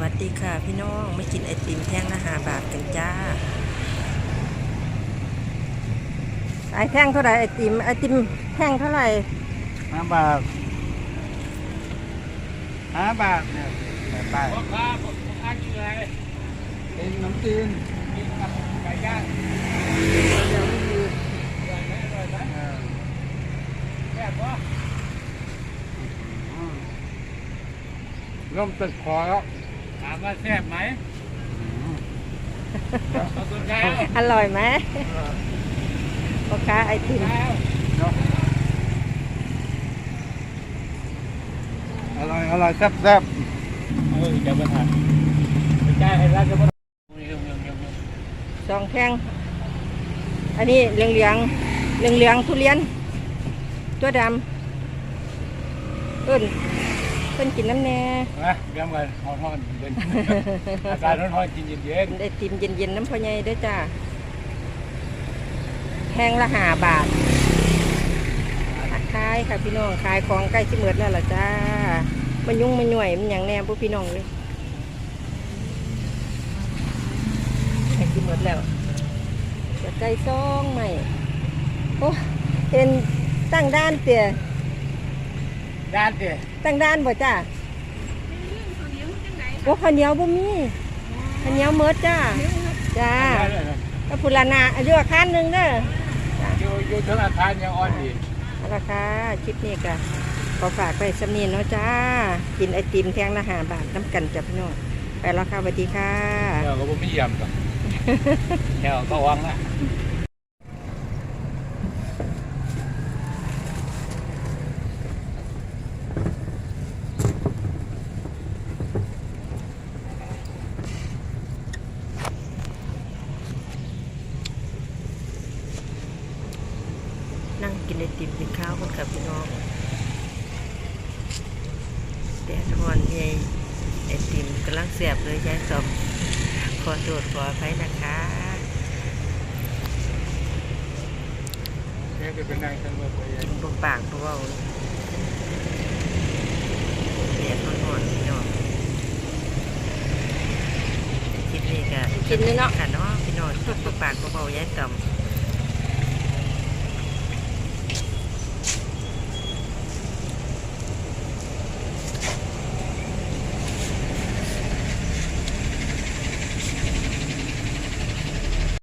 วัสดีค่ะพี่น้องมากินไอติมแท่งละหาบาทกันจ้าไอแท่งเท่าไหร่ไอติมไอติมแท่งเท่าไหร่ห้าบาทห้าบาทเนี่ยแปดบาทพ่อค้าผมค้ากินอะไรเป็นน้ำจีนกินกับไก่ย่างเดี๋ยวไม่มีอร่อยไหมอร่อยไหมเออแซ่บปะอืมเริ่มติดคอแล้ว ถามว่าแซ่บไหมเอาสนใจเอาอร่อยไหมพ่อค้าไอติมเอาเนาะอร่อยอร่อยแซ่บแซ่บเออจะมาถ่ายสนใจให้ร้านจะมาเรื่องเรื่องเรื่องสองแท่งอันนี้เหลืองเหลืองเหลืองเหลืองๆทุเรียน ตัวดำเอิ้น เพิ่นกินน้ำแน่นะเรื่องกันร้อนร้อนเย็นอากาศร้อนร้อนกินเย็นเย็นกินไอติมเย็นๆน้ำพ่อใหญ่เด้วยจ้าแท่งละหาบาทขายค่ะพี่น้องขายของใกล้สิเมิดแล้วล่ะจ้า มันยุ่งมันหน่วยมันอย่างแน่พวกพี่น้องเลยใกล้สิเมิดแล้วจะใกล้ซองใหม่โอ้เห็นตั้งด้านเตี่ย ด้านเดียตั้งด้านบ่จ้าโอ้ข้าวเหนียวบ่มีข้าวเหนียวเมิดจ้าจ้าก็พุลานาอายุอาคารหนึ่งเด้ออยู่อยู่ถึงอาคารยังอ่อนดีเอาละค่ะคลิปนี้ก็ขอฝากไปสำนีเนาะจ้า กินไอติมแท่งละหาบาทน้ำกันจ้ะพี่น้องไปแล้วค่ะสวัสดีค่ะแถวก็บ่มียำกับแถวก็วังละ นั่งกินไอติมกินข้าวกันกับพี่น้องแต่ทอนใหญ่ไอติมกำลังเสียบเลยยายสมขอโทษขออภัยนะคะแค่เป็นนางจังเลยไปกินบปากเบาๆแดดร้อนๆพี่น้องคลิปนี้ก็กินเลยเนาะค่ะเนาะพี่น้องกินบปากเบาๆยายสม